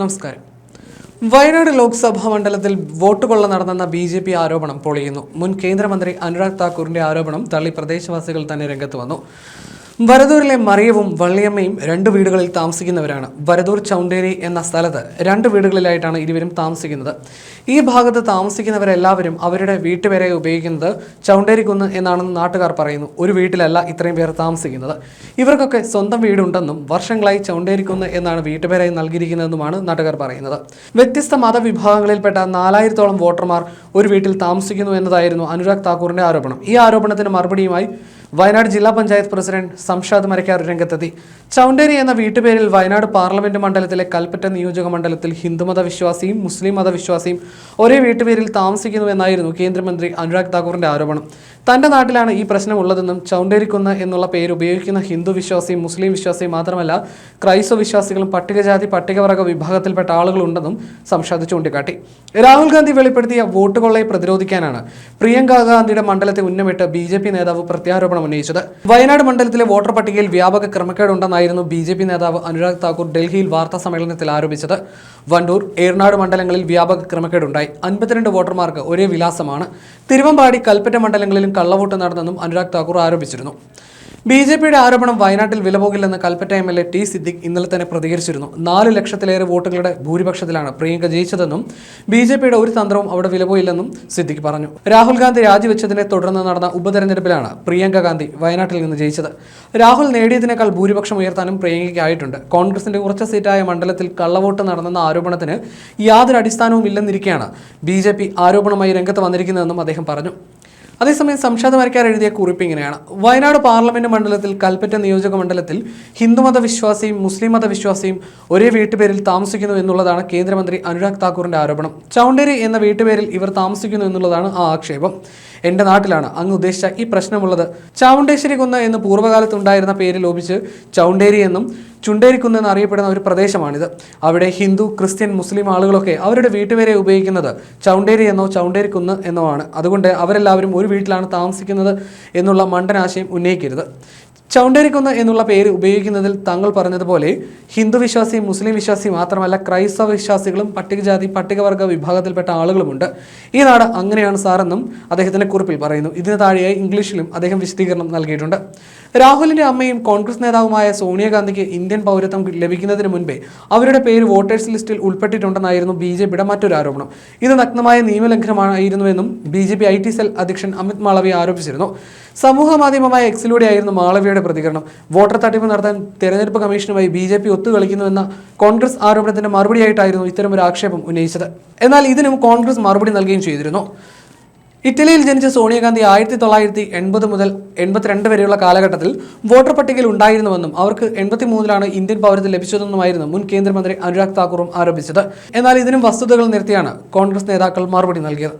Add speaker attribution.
Speaker 1: നമസ്കാരം. വയനാട് ലോക്സഭാ മണ്ഡലത്തിൽ വോട്ട് കൊള്ള നടന്നെന്ന ബി ജെ പി ആരോപണം പൊളിയുന്നു. മുൻ കേന്ദ്രമന്ത്രി അനുരാഗ് താക്കൂറിന്റെ ആരോപണം തള്ളി പ്രദേശവാസികൾ തന്നെ രംഗത്ത് വന്നു. വരദൂരിലെ മറിയവും വള്ളിയമ്മയും രണ്ട് വീടുകളിൽ താമസിക്കുന്നവരാണ്. വരദൂർ ചൗണ്ടേരി എന്ന സ്ഥലത്ത് രണ്ട് വീടുകളിലായിട്ടാണ് ഇരുവരും താമസിക്കുന്നത്. ഈ ഭാഗത്ത് താമസിക്കുന്നവരെല്ലാവരും അവരുടെ വീട്ടുപേരെ ഉപയോഗിക്കുന്നത് ചൗണ്ടേരിക്കുന്ന് എന്നാണെന്ന് നാട്ടുകാർ പറയുന്നു. ഒരു വീട്ടിലല്ല ഇത്രയും പേർ താമസിക്കുന്നത്. ഇവർക്കൊക്കെ സ്വന്തം വീടുണ്ടെന്നും വർഷങ്ങളായി ചൗണ്ടേരിക്കുന്ന് എന്നാണ് വീട്ടുപേരായി നൽകിയിരിക്കുന്നതെന്നുമാണ് നാട്ടുകാർ പറയുന്നത്. വ്യത്യസ്ത മതവിഭാഗങ്ങളിൽപ്പെട്ട നാലായിരത്തോളം വോട്ടർമാർ ഒരു വീട്ടിൽ താമസിക്കുന്നു എന്നതായിരുന്നു അനുരാഗ് താക്കൂറിന്റെ ആരോപണം. ഈ ആരോപണത്തിന് മറുപടിയുമായി വയനാട് ജില്ലാ പഞ്ചായത്ത് പ്രസിഡന്റ് സംഷാദ് മരക്കാർ രംഗത്തെത്തി. ചൗണ്ടേരി എന്ന വീട്ടുപേരിൽ വയനാട് പാർലമെന്റ് മണ്ഡലത്തിലെ കൽപ്പറ്റ നിയോജക മണ്ഡലത്തിൽ ഹിന്ദുമത വിശ്വാസിയും മുസ്ലിം മതവിശ്വാസിയും ഒരേ വീട്ടുപേരിൽ താമസിക്കുന്നുവെന്നായിരുന്നു കേന്ദ്രമന്ത്രി അനുരാഗ് താക്കൂറിന്റെ ആരോപണം. തന്റെ നാട്ടിലാണ് ഈ പ്രശ്നം ഉള്ളതെന്നും ചൗണ്ടേരിക്കുന്ന് എന്നുള്ള പേര് ഉപയോഗിക്കുന്ന ഹിന്ദു വിശ്വാസിയും മുസ്ലിം വിശ്വാസിയും മാത്രമല്ല ക്രൈസ്തവ വിശ്വാസികളും പട്ടികജാതി പട്ടികവർഗ വിഭാഗത്തിൽപ്പെട്ട ആളുകളുണ്ടെന്നും സംഷാദ് ചൂണ്ടിക്കാട്ടി. രാഹുൽ ഗാന്ധി വെളിപ്പെടുത്തിയ വോട്ടുകൊള്ളയെ പ്രതിരോധിക്കാനാണ്. പ്രിയങ്ക ഗാന്ധിയുടെ മണ്ഡലത്തെ ഉന്നമിട്ട് ബി നേതാവ് പ്രത്യാരോപണം ഉന്നയിച്ചത് വയനാട് മണ്ഡലത്തിലെ വോട്ടർ പട്ടികയിൽ വ്യാപക ക്രമക്കേടുണ്ടെന്നായിരുന്നു ബി ജെ പി നേതാവ് അനുരാഗ് താക്കൂർ ഡൽഹിയിൽ വാർത്താ സമ്മേളനത്തിൽ ആരോപിച്ചത്. വണ്ടൂർ ഏർനാട് മണ്ഡലങ്ങളിൽ വ്യാപക ക്രമക്കേടുണ്ടായി. അൻപത്തിരണ്ട് വോട്ടർമാർക്ക് ഒരേ വിലാസമാണ്. തിരുവമ്പാടി കൽപ്പറ്റ മണ്ഡലങ്ങളിലും കള്ളവോട്ട് നടന്നെന്നും അനുരാഗ് താക്കൂർ ആരോപിച്ചിരുന്നു. ബി ജെ പിയുടെ ആരോപണം വയനാട്ടിൽ വിലപോകില്ലെന്ന് Kalpetta M L A T Siddique ഇന്നലെ തന്നെ പ്രതികരിച്ചിരുന്നു. നാല് ലക്ഷത്തിലേറെ വോട്ടുകളുടെ ഭൂരിപക്ഷത്തിലാണ് പ്രിയങ്ക ജയിച്ചതെന്നും ബി ജെ പിയുടെ ഒരു തന്ത്രവും അവിടെ വിലപോയില്ലെന്നും സിദ്ദിഖ് പറഞ്ഞു. രാഹുൽ ഗാന്ധി രാജിവെച്ചതിനെ തുടർന്ന് നടന്ന ഉപതെരഞ്ഞെടുപ്പിലാണ് പ്രിയങ്ക ഗാന്ധി വയനാട്ടിൽ നിന്ന് ജയിച്ചത്. രാഹുൽ നേടിയതിനേക്കാൾ ഭൂരിപക്ഷം ഉയർത്താനും പ്രിയങ്കയ്ക്കായിട്ടുണ്ട്. കോൺഗ്രസിന്റെ ഉറച്ച സീറ്റായ മണ്ഡലത്തിൽ കള്ളവോട്ട് നടന്നെന്ന ആരോപണത്തിന് യാതൊരു അടിസ്ഥാനവും ഇല്ലെന്നിരിക്കെയാണ് ബി ആരോപണമായി രംഗത്ത് വന്നിരിക്കുന്നതെന്നും അദ്ദേഹം പറഞ്ഞു. അതേസമയം മരക്കാർ എഴുതിയ കുറിപ്പ് ഇങ്ങനെയാണ്. വയനാട് പാർലമെന്റ് മണ്ഡലത്തിൽ കൽപ്പറ്റ നിയോജക മണ്ഡലത്തിൽ ഹിന്ദുമത വിശ്വാസിയും മുസ്ലിം മത വിശ്വാസിയും ഒരേ വീട്ടുപേരിൽ താമസിക്കുന്നു എന്നുള്ളതാണ് കേന്ദ്രമന്ത്രി അനുരാഗ് താക്കൂറിന്റെ ആരോപണം. ചൗണ്ടേരി എന്ന വീട്ടുപേരിൽ ഇവർ താമസിക്കുന്നു എന്നുള്ളതാണ് ആ ആക്ഷേപം. എന്റെ നാട്ടിലാണ് അങ്ങ് ഉദ്ദേശിച്ച ഈ പ്രശ്നമുള്ളത്. ചൗണ്ടേശ്വരി കുന്ന് എന്ന് പൂർവകാലത്ത് ഉണ്ടായിരുന്ന പേര് ലോപിച്ച് ചൗണ്ടേരി എന്നും ചുണ്ടേരിക്കുന്ന് എന്നറിയപ്പെടുന്ന ഒരു പ്രദേശമാണിത്. അവിടെ ഹിന്ദു ക്രിസ്ത്യൻ മുസ്ലിം ആളുകളൊക്കെ അവരുടെ വീട്ടുപേരെ ഉപയോഗിക്കുന്നത് ചൗണ്ടേരി എന്നോ ചൗണ്ടേരിക്കുന്ന് എന്നോ ആണ്. അതുകൊണ്ട് അവരെല്ലാവരും ഒരു വീട്ടിലാണ് താമസിക്കുന്നത് എന്നുള്ള മണ്ടനാശയം ഉന്നയിക്കരുത്. ചൗണ്ടേരിക്കുന്ന് എന്നുള്ള പേര് ഉപയോഗിക്കുന്നതിൽ താങ്കൾ പറഞ്ഞതുപോലെ ഹിന്ദു വിശ്വാസി മുസ്ലിം വിശ്വാസി മാത്രമല്ല ക്രൈസ്തവ വിശ്വാസികളും പട്ടികജാതി പട്ടികവർഗ വിഭാഗത്തിൽപ്പെട്ട ആളുകളുമുണ്ട്. ഈ നാട് അങ്ങനെയാണ് സാറെന്നും അദ്ദേഹത്തിന്റെ കുറിപ്പിൽ പറയുന്നു. ഇതിന് താഴെയായി ഇംഗ്ലീഷിലും അദ്ദേഹം വിശദീകരണം നൽകിയിട്ടുണ്ട്. രാഹുലിന്റെ അമ്മയും കോൺഗ്രസ് നേതാവുമായ സോണിയാഗാന്ധിക്ക് ഇന്ത്യൻ പൗരത്വം ലഭിക്കുന്നതിന് മുൻപേ അവരുടെ പേര് വോട്ടേഴ്സ് ലിസ്റ്റിൽ ഉൾപ്പെട്ടിട്ടുണ്ടെന്നായിരുന്നു ബി ജെ പിയുടെ മറ്റൊരു ആരോപണം. ഇത് നഗ്നമായ നിയമലംഘനമായിരുന്നുവെന്നും B J P I T cell അധ്യക്ഷൻ അമിത് മാളവി ആരോപിച്ചിരുന്നു. സമൂഹ മാധ്യമമായ എക്സിലൂടെയായിരുന്നു മാളവിയുടെ പ്രതികരണം. വോട്ടർ തട്ടിപ്പ് നടത്താൻ തെരഞ്ഞെടുപ്പ് കമ്മീഷനുമായി ബി ജെ പി ഒത്തുകളിക്കുന്നുവെന്ന കോൺഗ്രസ് ആരോപണത്തിന്റെ മറുപടിയായിട്ടായിരുന്നു ഇത്തരം ഒരു ആക്ഷേപം ഉന്നയിച്ചത്. എന്നാൽ ഇതിനും കോൺഗ്രസ് മറുപടി നൽകുകയും ചെയ്തിരുന്നു. ഇറ്റലിയിൽ ജനിച്ച സോണിയാഗാന്ധി ആയിരത്തി തൊള്ളായിരത്തി എൺപത് മുതൽ എൺപത്തിരണ്ട് വരെയുള്ള കാലഘട്ടത്തിൽ വോട്ടർ പട്ടികയിൽ ഉണ്ടായിരുന്നുവെന്നും അവർക്ക് എൺപത്തി മൂന്നിലാണ് ഇന്ത്യൻ പൗരത്വം ലഭിച്ചതെന്നുമായിരുന്നു മുൻ കേന്ദ്രമന്ത്രി അനുരാഗ് താക്കൂറും ആരോപിച്ചത്. എന്നാൽ ഇതിനും വസ്തുതകൾ നിർത്തിയാണ് കോൺഗ്രസ് നേതാക്കൾ മറുപടി നൽകിയത്.